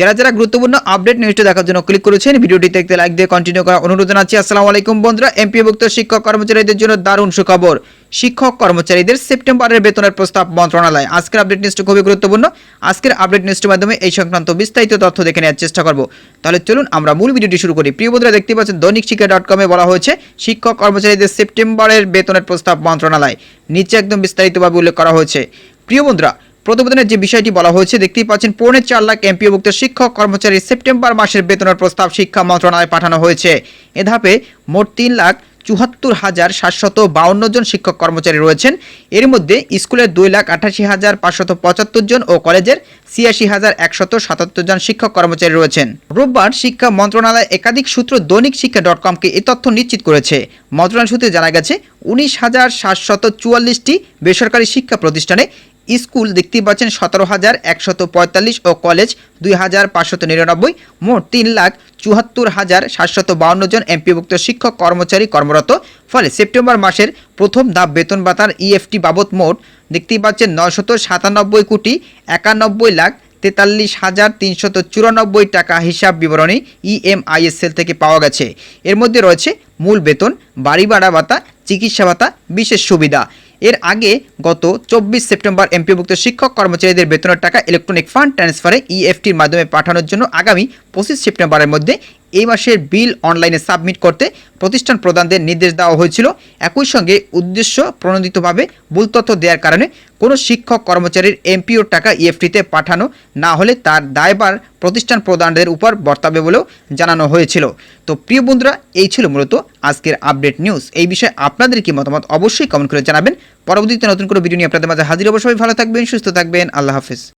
যারা যারা গুরুত্বপূর্ণ আপডেট নিউজটি দেখার জন্য ক্লিক করেছেন, ভিডিওটি দেখতে লাইক দিয়ে কন্টিনিউ করার অনুরোধ জানাচ্ছি। আসসালামু আলাইকুম বন্ধুরা এমপিভুক্ত শিক্ষক কর্মচারীদের জন্য দারুণ সুখবর। শিক্ষক কর্মচারীদের সেপ্টেম্বরের বেতনের প্রস্তাব মন্ত্রণালয়। আজকের আপডেট নিউজটি খুবই গুরুত্বপূর্ণ। আজকের আপডেট নিউজটির মাধ্যমে এই সংক্রান্ত বিস্তারিত তথ্য দেখে নেওয়ার চেষ্টা করব। তাহলে চলুন, আমরা মূল ভিডিওটি শুরু করি। প্রিয় বন্ধুরা, দেখতে পাচ্ছেন দৈনিক শিক্ষা ডট কমে বলা হয়েছে, শিক্ষক কর্মচারীদের সেপ্টেম্বরের বেতনের প্রস্তাব মন্ত্রণালয়। নিচে একদম বিস্তারিতভাবে উল্লেখ করা হয়েছে। প্রিয় বন্ধুরা প্রতিবেদনের যে বিষয়টি বলা হয়েছে, দেখতেই পাচ্ছেন, পৌনে চার লাখ এমপিওভুক্ত শিক্ষক কর্মচারী সেপ্টেম্বর মাসের বেতনের প্রস্তাব শিক্ষা মন্ত্রণালয়ে পাঠানো হয়েছে। এ ধাপে মোট তিন লাখ চুয়াত্তর হাজার সাতশত বাউন্ন জন শিক্ষক কর্মচারী রয়েছেন। এর মধ্যে স্কুলের দুই লাখ আঠাশি হাজার পাঁচশত পঁচাত্তর জন ও কলেজের ছিয়াশি হাজার একশত সাতাত্তর জন শিক্ষক কর্মচারী রয়েছেন। রোববার শিক্ষা মন্ত্রণালয় একাধিক সূত্র দৈনিক শিক্ষা ডট কমকে এ তথ্য নিশ্চিত করেছে। মন্ত্রণালয় সূত্রে জানা গেছে, উনিশ হাজার সাতশত চুয়াল্লিশটি বেসরকারি শিক্ষা প্রতিষ্ঠানে স্কুল দেখতেই পাচ্ছেন সতেরো হাজার একশত পঁয়তাল্লিশ ও কলেজ দুই হাজার পাঁচশত নিরানব্বই। মোট তিন লাখ চুয়াত্তর হাজার সাতশত বাউন্ন জন এমপিভুক্ত শিক্ষক কর্মচারী কর্মরত। ফলে সেপ্টেম্বর মাসের প্রথম ধাপ বেতন ভাতার ইএফটি বাবদ মোট দেখতেই পাচ্ছেন নশত সাতানব্বই কোটি একানব্বই লাখ তেতাল্লিশ হাজার তিনশত চুরানব্বই টাকা হিসাব বিবরণী ইএমআইএসএল থেকে পাওয়া গেছে। এর মধ্যে রয়েছে মূল বেতন, বাড়ি ভাড়া ভাতা, চিকিৎসা ভাতা, বিশেষ সুবিধা। এর আগে গত চব্বিশ সেপ্টেম্বর এমপিভুক্ত শিক্ষক কর্মচারীদের বেতনের টাকা ইলেকট্রনিক ফান্ড ট্রান্সফারে ইএফটির মাধ্যমে পাঠানোর জন্য আগামী পঁচিশ সেপ্টেম্বরের মধ্যে এই মাসের বিল অনলাইনে সাবমিট করতে প্রতিষ্ঠান প্রদানদের নির্দেশ দেওয়া হয়েছিল। একই সঙ্গে উদ্দেশ্য প্রণোদিতভাবে ভুল তথ্য দেওয়ার কারণে কোনো শিক্ষক, কর্মচারীর এমপিওর টাকা ইএফটিতে পাঠানো না হলে তার দায়বার প্রতিষ্ঠান প্রদানদের উপর বর্তাবে বলেও জানানো হয়েছিল। তো প্রিয় বন্ধুরা, এই ছিল মূলত আজকের আপডেট নিউজ। এই বিষয়ে আপনাদের কি মতামত অবশ্যই কমেন্ট করে জানাবেন। পরবর্তীতে নতুন কোনো ভিডিও নিয়ে আপনাদের মাঝে হাজির অবশ্যই ভালো থাকবেন, সুস্থ থাকবেন। আল্লাহ হাফিজ।